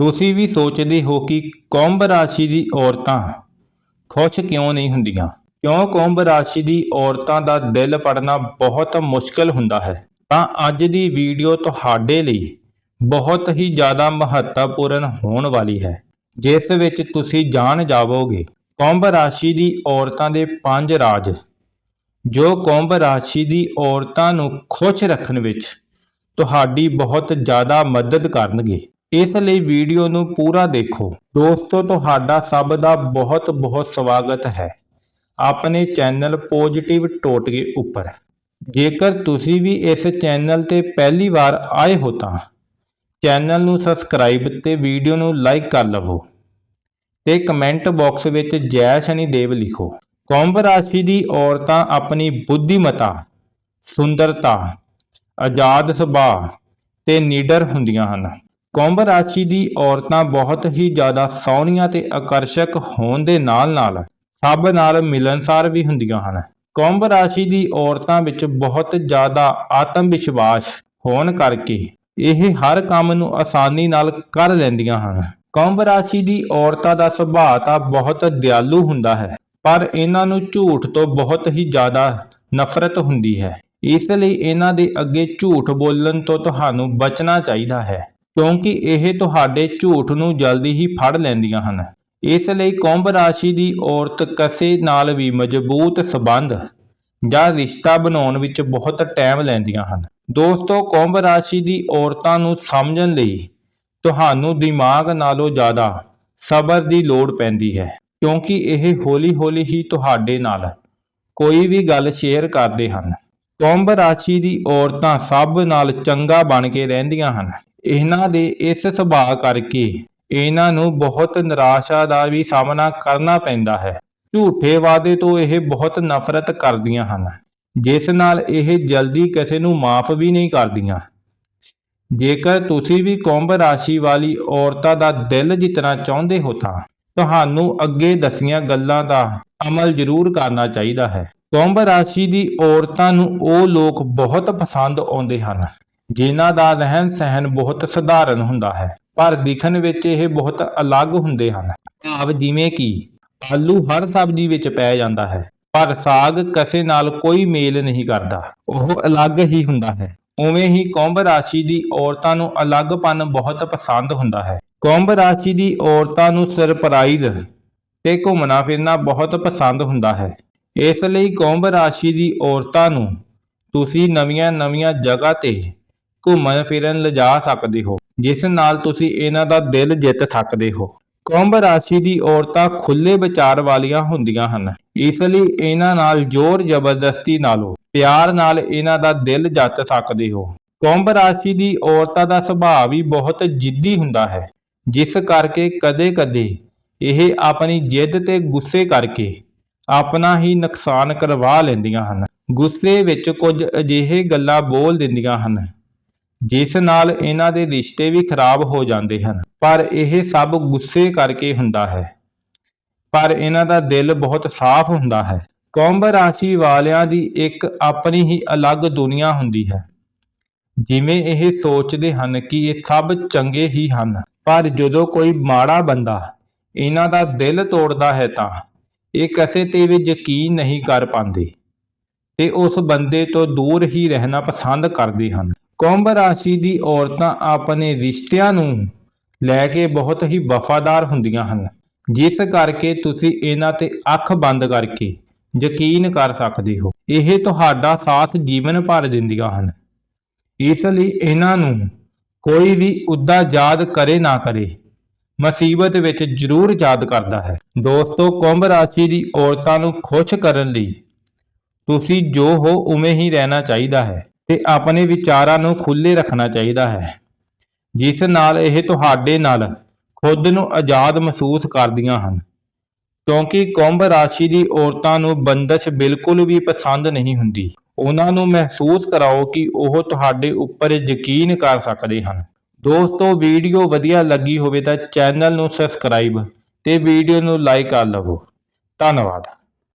ਤੁਸੀਂ ਵੀ ਸੋਚਦੇ ਹੋ ਕਿ ਕੁੰਭ ਰਾਸ਼ੀ ਦੀ ਔਰਤਾਂ ਖੁਸ਼ ਕਿਉਂ ਨਹੀਂ ਹੁੰਦੀਆਂ? ਕਿਉਂ ਕੁੰਭ ਰਾਸ਼ੀ ਦੀ ਔਰਤਾਂ ਦਾ ਦਿਲ ਪੜਨਾ ਬਹੁਤ ਮੁਸ਼ਕਲ ਹੁੰਦਾ ਹੈ? ਤਾਂ ਅੱਜ ਦੀ ਵੀਡੀਓ ਤੁਹਾਡੇ ਲਈ ਬਹੁਤ ਹੀ ਜ਼ਿਆਦਾ ਮਹੱਤਵਪੂਰਨ ਹੋਣ ਵਾਲੀ ਹੈ। ਜਿਸ ਵਿੱਚ ਤੁਸੀਂ ਜਾਣ ਜਾਵੋਗੇ ਕੁੰਭ ਰਾਸ਼ੀ ਦੀ ਔਰਤਾਂ ਦੇ ਪੰਜ ਰਾਜ, ਜੋ ਕੁੰਭ ਰਾਸ਼ੀ ਦੀ ਔਰਤਾਂ ਨੂੰ ਖੁਸ਼ ਰੱਖਣ ਵਿੱਚ ਤੁਹਾਡੀ ਬਹੁਤ ਜ਼ਿਆਦਾ ਮਦਦ ਕਰਨਗੇ। ਇਸ ਲਈ ਵੀਡੀਓ ਨੂੰ ਪੂਰਾ ਦੇਖੋ। ਦੋਸਤੋ, ਤੁਹਾਡਾ ਸਭ ਦਾ ਬਹੁਤ ਬਹੁਤ ਸਵਾਗਤ ਹੈ ਆਪਣੇ ਚੈਨਲ ਪੋਜ਼ੀਟਿਵ ਟੋਟਕੇ ਉੱਪਰ। ਜੇਕਰ ਤੁਸੀਂ ਵੀ ਇਸ ਚੈਨਲ ਤੇ ਪਹਿਲੀ ਵਾਰ ਆਏ ਹੋ ਤਾਂ ਚੈਨਲ ਨੂੰ ਸਬਸਕ੍ਰਾਈਬ ਤੇ ਵੀਡੀਓ ਨੂੰ ਲਾਈਕ ਕਰ ਲਵੋ ਤੇ ਕਮੈਂਟ ਬਾਕਸ ਵਿੱਚ ਜੈ ਸ਼ਨੀ ਦੇਵ ਲਿਖੋ। ਕੁੰਭ ਰਾਸ਼ੀ ਦੀ ਔਰਤਾਂ ਆਪਣੀ ਬੁੱਧੀਮਤਾ, ਸੁੰਦਰਤਾ, ਆਜ਼ਾਦ ਸੁਭਾਅ ਤੇ ਨੀਡਰ ਹੁੰਦੀਆਂ ਹਨ। ਕੁੰਭ ਰਾਸ਼ੀ ਦੀ ਔਰਤਾਂ ਬਹੁਤ ਹੀ ਜ਼ਿਆਦਾ ਸੋਹਣੀਆਂ ਤੇ ਆਕਰਸ਼ਕ ਹੋਣ ਦੇ ਨਾਲ-ਨਾਲ ਸਭ ਨਾਲ ਮਿਲਨਸਾਰ ਵੀ ਹੁੰਦੀਆਂ ਹਨ। ਕੁੰਭ ਰਾਸ਼ੀ ਦੀ ਔਰਤਾਂ ਵਿੱਚ ਬਹੁਤ ਜ਼ਿਆਦਾ ਆਤਮ ਵਿਸ਼ਵਾਸ ਹੋਣ ਕਰਕੇ ਇਹ ਹਰ ਕੰਮ ਨੂੰ ਆਸਾਨੀ ਨਾਲ ਕਰ ਲੈਂਦੀਆਂ ਹਨ। ਕੁੰਭ ਰਾਸ਼ੀ ਦੀ ਔਰਤਾਂ ਦਾ ਸੁਭਾਅ ਤਾਂ ਬਹੁਤ ਦਿਆਲੂ ਹੁੰਦਾ ਹੈ, ਪਰ ਇਹਨਾਂ ਨੂੰ ਝੂਠ ਤੋਂ ਬਹੁਤ ਹੀ ਜ਼ਿਆਦਾ ਨਫ਼ਰਤ ਹੁੰਦੀ ਹੈ। ਇਸ ਲਈ ਇਹਨਾਂ ਦੇ ਅੱਗੇ ਝੂਠ ਬੋਲਣ ਤੋਂ ਤੁਹਾਨੂੰ ਬਚਣਾ ਚਾਹੀਦਾ ਹੈ। ਕਿਉਂਕਿ ਇਹ ਤੁਹਾਡੇ ਝੂਠ ਨੂੰ ਜਲਦੀ ਹੀ ਫੜ ਲੈਂਦੀਆਂ ਹਨ। ਇਸ ਲਈ ਕੁੰਭ ਰਾਸ਼ੀ ਦੀ ਔਰਤ ਕਿਸੇ ਨਾਲ ਵੀ ਮਜ਼ਬੂਤ ਸਬੰਧ ਜਾਂ ਰਿਸ਼ਤਾ ਬਣਾਉਣ ਵਿੱਚ ਬਹੁਤ ਟਾਈਮ ਲੈਂਦੀਆਂ ਹਨ। ਦੋਸਤੋ, ਕੁੰਭ ਰਾਸ਼ੀ ਦੀ ਔਰਤਾਂ ਨੂੰ ਸਮਝਣ ਲਈ ਤੁਹਾਨੂੰ ਦਿਮਾਗ ਨਾਲੋਂ ਜ਼ਿਆਦਾ ਸਬਰ ਦੀ ਲੋੜ ਪੈਂਦੀ ਹੈ, ਕਿਉਂਕਿ ਇਹ ਹੌਲੀ-ਹੌਲੀ ਹੀ ਤੁਹਾਡੇ ਨਾਲ ਕੋਈ ਵੀ ਗੱਲ ਸ਼ੇਅਰ ਕਰਦੇ ਹਨ। ਕੁੰਭ ਰਾਸ਼ੀ ਦੀ ਔਰਤਾਂ ਸਭ ਨਾਲ ਚੰਗਾ ਬਣ ਕੇ ਰਹਿੰਦੀਆਂ ਹਨ। ਇਹਨਾਂ ਦੇ ਇਸ ਸੁਭਾਅ ਕਰਕੇ ਇਹਨਾਂ ਨੂੰ ਬਹੁਤ ਨਿਰਾਸ਼ਾ ਦਾ ਵੀ ਸਾਹਮਣਾ ਕਰਨਾ ਪੈਂਦਾ ਹੈ। ਝੂਠੇ ਵਾਅਦੇ ਤੋਂ ਇਹ ਬਹੁਤ ਨਫ਼ਰਤ ਕਰਦੀਆਂ ਹਨ, ਜਿਸ ਨਾਲ ਇਹ ਜਲਦੀ ਕਿਸੇ ਨੂੰ ਮਾਫ ਵੀ ਨਹੀਂ ਕਰਦੀਆਂ। ਜੇਕਰ ਤੁਸੀਂ ਵੀ ਕੁੰਭ ਰਾਸ਼ੀ ਵਾਲੀ ਔਰਤਾਂ ਦਾ ਦਿਲ ਜਿੱਤਣਾ ਚਾਹੁੰਦੇ ਹੋ ਤਾਂ ਤੁਹਾਨੂੰ ਅੱਗੇ ਦੱਸੀਆਂ ਗੱਲਾਂ ਦਾ ਅਮਲ ਜ਼ਰੂਰ ਕਰਨਾ ਚਾਹੀਦਾ ਹੈ। ਕੁੰਭ ਰਾਸ਼ੀ ਦੀ ਔਰਤਾਂ ਨੂੰ ਉਹ ਲੋਕ ਬਹੁਤ ਪਸੰਦ ਆਉਂਦੇ ਹਨ। ਜਿਨ੍ਹਾਂ ਦਾ ਰਹਿਣ ਸਹਿਣ ਬਹੁਤ ਸਧਾਰਨ ਹੁੰਦਾ ਹੈ, ਪਰ ਦਿਖਣ ਵਿੱਚ ਇਹ ਬਹੁਤ ਅਲੱਗ ਹੁੰਦੇ ਹਨ। ਭਾਵ ਜਿਵੇਂ ਕਿ ਆਲੂ ਹਰ ਸਬਜ਼ੀ ਵਿੱਚ ਪੈ ਜਾਂਦਾ ਹੈ, ਪਰ ਸਾਗ ਕਿਸੇ ਨਾਲ ਕੋਈ ਮੇਲ ਨਹੀਂ ਕਰਦਾ। ਉਹ ਅਲੱਗ ਹੀ ਹੁੰਦਾ ਹੈ। ਉਵੇਂ ਹੀ ਕੁੰਭ ਰਾਸ਼ੀ ਦੀ ਔਰਤਾਂ ਨੂੰ ਅਲੱਗਪਨ ਬਹੁਤ ਪਸੰਦ ਹੁੰਦਾ ਹੈ। ਕੁੰਭ ਰਾਸ਼ੀ ਦੀ ਔਰਤਾਂ ਨੂੰ ਸਰਪ੍ਰਾਈਜ਼ ਤੇ ਘੁੰਮਣਾ ਫਿਰਨਾ ਬਹੁਤ ਪਸੰਦ ਹੁੰਦਾ ਹੈ। ਇਸ ਲਈ ਕੁੰਭ ਰਾਸ਼ੀ ਦੀ ਔਰਤਾਂ ਨੂੰ ਤੁਸੀਂ ਨਵੀਆਂ-ਨਵੀਆਂ ਜਗ੍ਹਾ ਤੇ ਘੁੰਮਣ ਫਿਰਨ ਲਿਜਾ ਸਕਦੇ ਹੋ, ਜਿਸ ਨਾਲ ਤੁਸੀਂ ਇਹਨਾਂ ਦਾ ਦਿਲ ਜਿੱਤ ਸਕਦੇ ਹੋ। ਕੁੰਭ ਰਾਸ਼ੀ ਦੀ ਔਰਤਾਂ ਖੁੱਲੇ ਵਿਚਾਰ ਵਾਲੀਆਂ ਹੁੰਦੀਆਂ ਹਨ। ਇਸ ਲਈ ਇਹਨਾਂ ਨਾਲ ਜ਼ੋਰ ਜ਼ਬਰਦਸਤੀ ਨਾਲੋਂ, ਪਿਆਰ ਨਾਲ ਇਹਨਾਂ ਦਾ ਦਿਲ ਜਿੱਤ ਸਕਦੇ ਹੋ। ਕੁੰਭ ਰਾਸ਼ੀ ਦੀ ਔਰਤਾਂ ਦਾ ਸੁਭਾਅ ਵੀ ਬਹੁਤ ਜਿੱਦੀ ਹੁੰਦਾ ਹੈ, ਜਿਸ ਕਰਕੇ ਕਦੇ-ਕਦੇ ਇਹ ਆਪਣੀ ਜਿੱਦ ਤੇ ਗੁੱਸੇ ਕਰਕੇ ਆਪਣਾ ਹੀ ਨੁਕਸਾਨ ਕਰਵਾ ਲੈਂਦੀਆਂ ਹਨ। ਗੁੱਸੇ ਵਿੱਚ ਕੁਝ ਅਜਿਹੇ ਗੱਲਾਂ ਬੋਲ ਦਿੰਦੀਆਂ ਹਨ ਜਿਸ ਨਾਲ ਇਹਨਾਂ ਦੇ ਰਿਸ਼ਤੇ ਵੀ ਖਰਾਬ ਹੋ ਜਾਂਦੇ ਹਨ। ਪਰ ਇਹ ਸਭ ਗੁੱਸੇ ਕਰਕੇ ਹੁੰਦਾ ਹੈ। ਪਰ ਇਹਨਾਂ ਦਾ ਦਿਲ ਬਹੁਤ ਸਾਫ਼ ਹੁੰਦਾ ਹੈ। ਕੁੰਭ ਰਾਸ਼ੀ ਵਾਲਿਆਂ ਦੀ ਇੱਕ ਆਪਣੀ ਹੀ ਅਲੱਗ ਦੁਨੀਆ ਹੁੰਦੀ ਹੈ। ਜਿਵੇਂ ਇਹ ਸੋਚਦੇ ਹਨ ਕਿ ਇਹ ਸਭ ਚੰਗੇ ਹੀ ਹਨ। ਪਰ ਜਦੋਂ ਕੋਈ ਮਾੜਾ ਬੰਦਾ ਇਹਨਾਂ ਦਾ ਦਿਲ ਤੋੜਦਾ ਹੈ ਤਾਂ ਇਹ ਕਿਸੇ ਤੇ ਵੀ ਯਕੀਨ ਨਹੀਂ ਕਰ ਪਾਉਂਦੇ। ਤੇ ਉਸ ਬੰਦੇ ਤੋਂ ਦੂਰ ਹੀ ਰਹਿਣਾ ਪਸੰਦ ਕਰਦੇ ਹਨ। ਕੁੰਭ ਰਾਸ਼ੀ ਦੀ ਔਰਤਾਂ ਆਪਣੇ ਰਿਸ਼ਤਿਆਂ ਨੂੰ ਲੈ ਕੇ ਬਹੁਤ ਹੀ ਵਫਾਦਾਰ ਹੁੰਦੀਆਂ ਹਨ। ਜਿਸ ਕਰਕੇ ਤੁਸੀਂ ਇਹਨਾਂ ਤੇ ਅੱਖ ਬੰਦ ਕਰਕੇ ਯਕੀਨ ਕਰ ਸਕਦੇ ਹੋ। ਇਹ ਤੁਹਾਡਾ ਸਾਥ ਜੀਵਨ ਭਰ ਦਿੰਦੀਆਂ ਹਨ। ਇਸ ਲਈ ਇਹਨਾਂ ਨੂੰ ਕੋਈ ਵੀ ਉੱਦਾ ਯਾਦ ਕਰੇ ਨਾ ਕਰੇ। ਮੁਸੀਬਤ ਵਿੱਚ ਜ਼ਰੂਰ ਯਾਦ ਕਰਦਾ ਹੈ। ਦੋਸਤੋ, ਕੁੰਭ ਰਾਸ਼ੀ ਦੀ ਔਰਤਾਂ ਨੂੰ ਖੁਸ਼ ਕਰਨ ਲਈ ਤੁਸੀਂ ਜੋ ਹੋ ਉਵੇਂ ਹੀ ਰਹਿਣਾ ਚਾਹੀਦਾ ਹੈ। ਤੇ ਆਪਣੇ ਵਿਚਾਰਾਂ ਨੂੰ ਖੁੱਲੇ ਰੱਖਣਾ ਚਾਹੀਦਾ ਹੈ। ਜਿਸ ਨਾਲ ਇਹ ਤੁਹਾਡੇ ਨਾਲ ਖੁਦ ਨੂੰ ਆਜ਼ਾਦ ਮਹਿਸੂਸ ਕਰਦੀਆਂ ਹਨ। ਕਿਉਂਕਿ ਕੁੰਭ ਰਾਸ਼ੀ ਦੀ ਔਰਤਾਂ ਨੂੰ ਬੰਦਸ਼ ਬਿਲਕੁਲ ਵੀ ਪਸੰਦ ਨਹੀਂ ਹੁੰਦੀ। ਉਹਨਾਂ ਨੂੰ ਮਹਿਸੂਸ ਕਰਾਓ ਕਿ ਉਹ ਤੁਹਾਡੇ ਉੱਪਰ ਯਕੀਨ ਕਰ ਸਕਦੇ ਹਨ। ਦੋਸਤੋ, ਵੀਡੀਓ ਵਧੀਆ ਲੱਗੀ ਹੋਵੇ ਤਾਂ ਚੈਨਲ ਨੂੰ ਸਬਸਕ੍ਰਾਈਬ ਤੇ ਵੀਡੀਓ ਨੂੰ ਲਾਈਕ ਕਰ ਲਵੋ। ਧੰਨਵਾਦ।